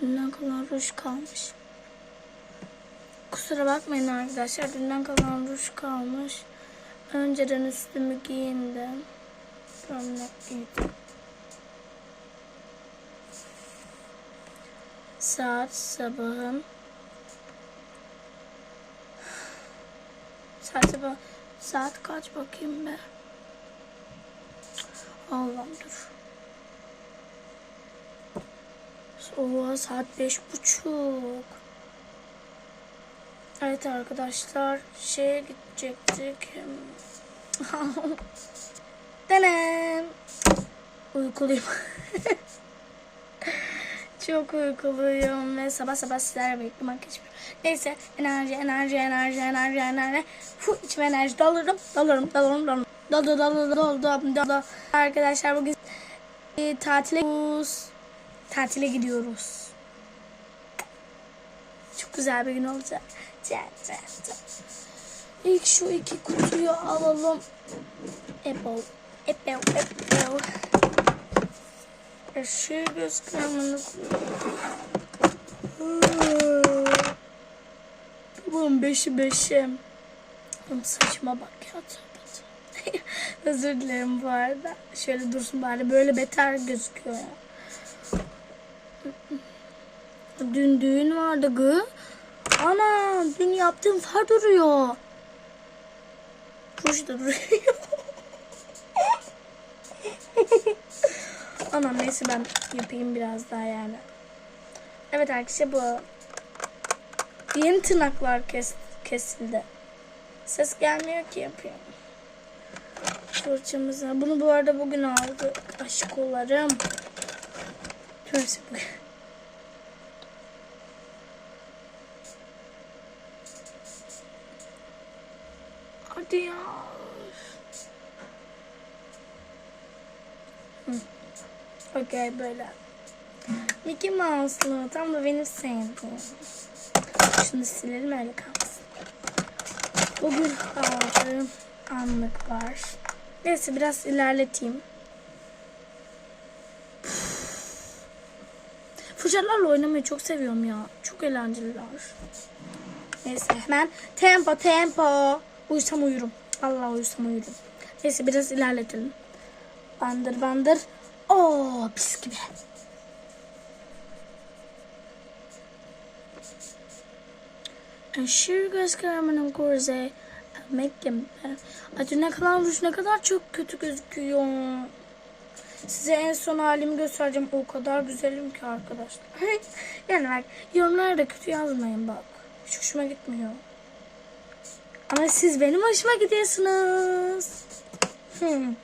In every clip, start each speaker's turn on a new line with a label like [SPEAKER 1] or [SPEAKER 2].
[SPEAKER 1] dünden kalan ruj kalmış. Kusura bakmayın arkadaşlar. Dünden kalan ruj kalmış. Önceden üstümü giyindim. Sonra giydim. Saat sabahın Saat sabah Saat kaç bakayım be Allah'ım dur Oha saat beş buçuk Evet arkadaşlar şeye gidecektik Denem Uykuluyum Çok uykuluyum ve sabah sabah sizlerle birlikte makyaj. Neyse enerji enerji enerji enerji enerji. Fu içime enerji dalarım dalarım dalarım dalarım. Dalı dalı dalı dalı dalı. Arkadaşlar bugün tatile gidiyoruz. Tatile gidiyoruz. Çok güzel bir gün olacak. Cem, cem, cem. İlk şu iki kutuyu alalım. Apple. Apple. Apple. Aşırı göz kremini Bunun beşi beşi. Oğlum saçma bak ya. Özür dilerim bu arada. Şöyle dursun bari. Böyle beter gözüküyor ya. Dün düğün vardı gı. Ana dün yaptığım far duruyor. Da duruyor. Anam neyse ben yapayım biraz daha yani. Evet arkadaşlar bu. Yeni tırnaklar kes, kesildi. Ses gelmiyor ki yapıyorum. Fırçamızı. Bunu bu arada bugün aldık. Aşkolarım. Neyse bugün. Hadi ya. Okey böyle. Mickey Mouse'lu. Tam da benim sevdiğim. Şunu silelim öyle kalsın. Bugün aldığım anlık var. Neyse biraz ilerleteyim. Fırçalarla oynamayı çok seviyorum ya. Çok eğlenceliler. Neyse hemen tempo tempo. Uyusam uyurum. Allah uyusam uyurum. Neyse biraz ilerletelim. Bandır bandır. Oo pis gibi. Aşırı göz kararımın kurze. Mekke. Acı ne kadar ne kadar çok kötü gözüküyor. Size en son halimi göstereceğim. O kadar güzelim ki arkadaşlar. yani bak yorumlara da kötü yazmayın bak. Hiç hoşuma gitmiyor. Ama siz benim hoşuma gidiyorsunuz. Hmm.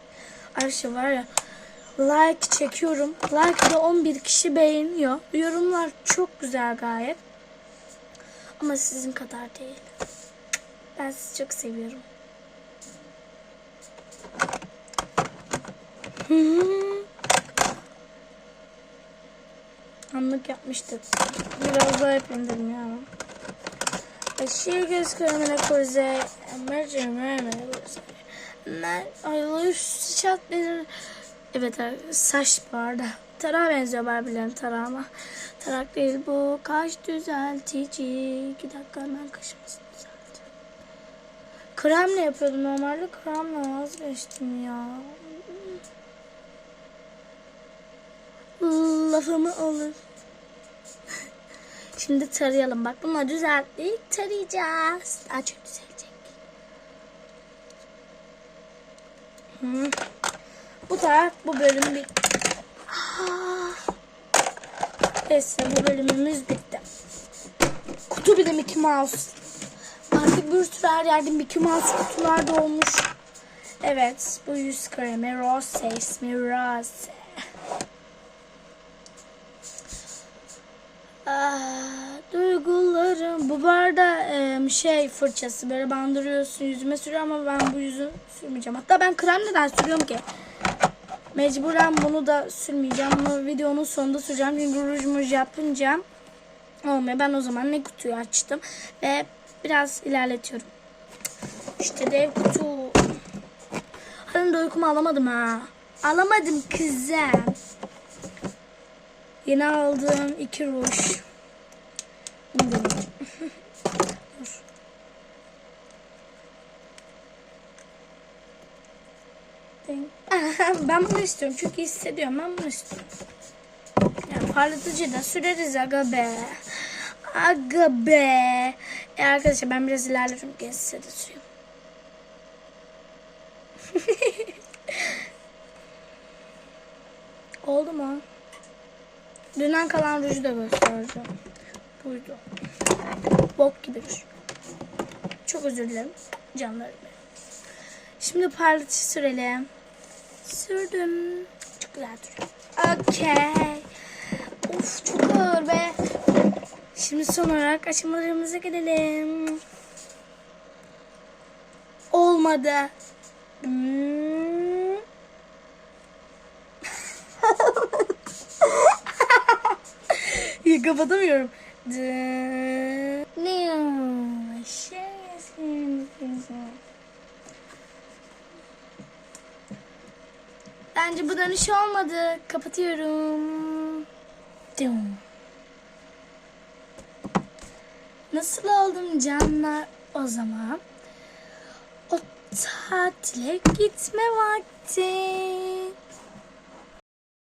[SPEAKER 1] Ayşe var ya like çekiyorum. Like da 11 kişi beğeniyor. Yorumlar çok güzel gayet. Ama sizin kadar değil. Ben sizi çok seviyorum. Anlık yapmıştık. Biraz daha yapayım dedim ya. Aşırı göz kremine koze. Mercimeğe Ben ay sıçat bir Evet saç barda. Tarağa benziyor Barbie'lerin tarağına. Tarak değil bu. Kaş düzeltici. İki dakika hemen kaşımızı düzelteceğim. Kremle yapıyordum normalde. Kremle vazgeçtim ya. Lafımı alır. Şimdi tarayalım. Bak bunları düzelttik. Tarayacağız. Daha çok düzelecek. Bu taraf bu bölüm bitti. Ah. Neyse bu bölümümüz bitti. Kutu bir de Mickey Mouse. Artık bir sürü her yerde Mickey Mouse kutular da olmuş. Evet bu yüz kremi Rose ismi Rose. Ah, duygularım. Bu barda e, şey fırçası böyle bandırıyorsun yüzüme sürüyor ama ben bu yüzü sürmeyeceğim. Hatta ben krem neden sürüyorum ki? Mecburen bunu da sürmeyeceğim. Bunu videonun sonunda süreceğim. Çünkü ruj muj yapınca olmuyor. Ben o zaman ne kutuyu açtım. Ve biraz ilerletiyorum. İşte dev kutu. Hadi de uykumu alamadım ha. Alamadım kızım. Yeni aldığım iki ruj. Ben bunu istiyorum çünkü hissediyorum. Ben bunu istiyorum. Yani parlatıcı da süreriz aga be. Aga be. E arkadaşlar ben biraz ilerlerim. Gel size de süreyim. Oldu mu? Dünden kalan ruju da göstereceğim. Buydu. Bok gibi ruj. Çok özür dilerim. Canlarım. Şimdi parlatıcı sürelim. Sürdüm. Çok güzel duruyor. Okey. Of çok ağır be. Şimdi son olarak aşamalarımıza gelelim. Olmadı. Hmm. İyi kapatamıyorum. Ne Bence bu dönüş olmadı. Kapatıyorum. Nasıl oldum canlar o zaman? O tatile gitme vakti.